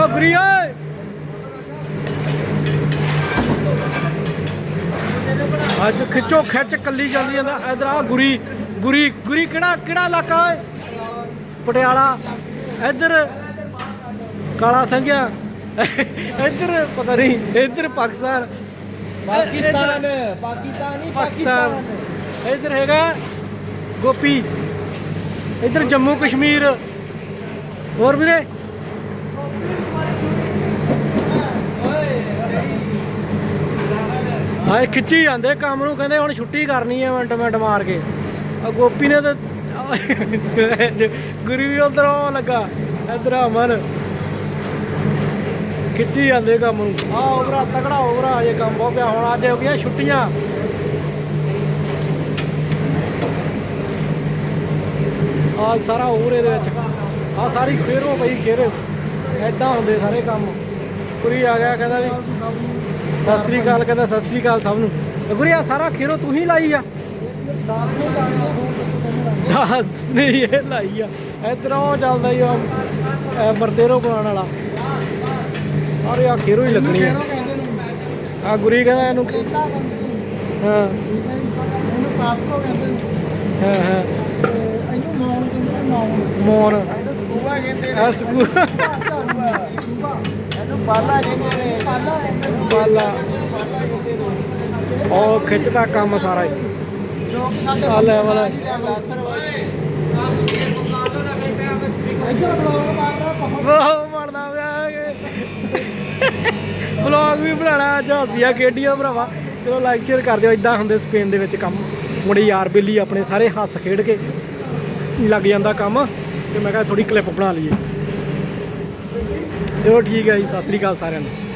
ਓਏ ਅੱਜ ਖਿੱਚੋ ਖਿੱਚ ਕੱਲੀ ਜਾਂਦੀ ਜਾਂਦਾ। ਇਧਰ ਆ ਗੁਰੀ ਗੁਰੀ ਗੁਰੀ ਕਿਹੜਾ ਕਿਹੜਾ ਇਲਾਕਾ ਓਏ? ਪਟਿਆਲਾ। ਇਧਰ ਕਾਲਾ ਸੰਘਿਆ ਇਧਰ ਪਤਾ ਨਹੀਂ ਇਧਰ ਪਾਕਿਸਤਾਨ। ਪਾਕਿਸਤਾਨ। ਪਾਕਿਸਤਾਨੀ। ਪਾਕਿਸਤਾਨ। ਇਧਰ ਹੈਗਾ ਗੋਪੀ। ਇਧਰ ਜੰਮੂ ਕਸ਼ਮੀਰ। ਹੋਰ ਵੀਰੇ ਹਾਏ, ਖਿੱਚੀ ਜਾਂਦੇ ਕੰਮ ਨੂੰ, ਕਹਿੰਦੇ ਹੁਣ ਛੁੱਟੀ ਕਰਨੀ ਹੈ ਮਿੰਟ ਮਿੰਟ ਮਾਰ ਕੇ। ਆ ਗੋਪੀ ਨੇ ਤਾਂ ਗੁਰੂ ਵੀ ਉਧਰ ਉਹ ਲੱਗਾ, ਇਧਰ ਅਮਨ ਖਿੱਚੀ ਜਾਂਦੇ ਕੰਮ ਨੂੰ। ਆ ਉਭਰਾ ਤਕੜਾ ਉਭਰਾ ਇਹ ਕੰਮ ਬਹੁਤ ਪਿਆ, ਹੁਣ ਅੱਜ ਹੋ ਗਈਆਂ ਛੁੱਟੀਆਂ। ਆ ਸਾਰਾ ਹੋਰ ਇਹਦੇ ਵਿੱਚ। ਆ ਸਾਰੀ ਖੇਰੋ ਪਈ, ਖੇਰੇ। ਐਦਾਂ ਹੁੰਦੇ ਸਾਰੇ ਕੰਮ। ਕੁਰੀ ਆ ਗਿਆ, ਕਹਿੰਦਾ ਵੀ ਸਤਿ ਸ੍ਰੀ ਅਕਾਲ ਕਹਿੰਦਾ ਸਤਿ ਸ੍ਰੀ ਅਕਾਲ ਸਭ ਨੂੰ। ਗੁਰੀ ਆ ਸਾਰਾ ਖੇਰੋ ਤੂੰ ਹੀ ਲਾਈ ਆ। ਦੱਸ ਨਹੀਂ ਇਹ ਲਾਈ ਆ। ਇਧਰ ਉਹ ਚੱਲਦਾ ਹੀ ਉਹ ਮਰਤੇਰੋ ਬਣਾਉਣ ਵਾਲਾ। ਅਰੇ ਆ ਖੇਰੋ ਹੀ ਲੱਗਣੀ ਆ। ਆ ਗੁਰੀ ਕਹਿੰਦਾ ਇਹਨੂੰ ਹਾਂ। ਇਹਨੂੰ ਕਾਸਕੋ ਕਹਿੰਦੇ ਹਾਂ ਹਾਂ ਇਹਨੂੰ ਮੌਨ ਕਹਿੰਦੇ ਮੌਨ ਮੋਨ ਸਕੂਬਾ ਕਹਿੰਦੇ ਆ ਸਕੂ ਇਹਨੂੰ ਪਾਲਾ ਕਹਿੰਦੇ ਨੇ ਪਾਲਾ। ਬਾਲਾ ਉਹ ਖਿੱਚਦਾ ਕੰਮ ਸਾਰਾ ਹੀ। ਸਾਡੇ ਆ ਬਹੁਤ ਪਿਆ ਵਲੌਗ ਵੀ ਬਣਾਣਾ ਅੱਜ ਹੱਸੀਆਂ ਖੇਡੀਆਂ ਭਰਾਵਾ। ਚਲੋ ਲਾਈਕ ਸ਼ੇਅਰ ਕਰ ਦਿਓ। ਇਦਾਂ ਹੁੰਦੇ ਸਪੇਨ ਦੇ ਵਿੱਚ ਕੰਮ। ਮੁੰਡੇ ਯਾਰ ਬੇਲੀ ਆਪਣੇ ਸਾਰੇ ਹੱਸ ਖੇਡ ਕੇ ਲੱਗ ਜਾਂਦਾ ਕੰਮ। ਤੇ ਮੈਂ ਕਿਹਾ ਥੋੜੀ ਕਲਿੱਪ ਬਣਾ ਲਈਏ। ਚਲੋ ਠੀਕ ਹੈ ਜੀ ਸਤਿ ਸ੍ਰੀ ਅਕਾਲ ਸਾਰਿਆਂ ਨੂੰ।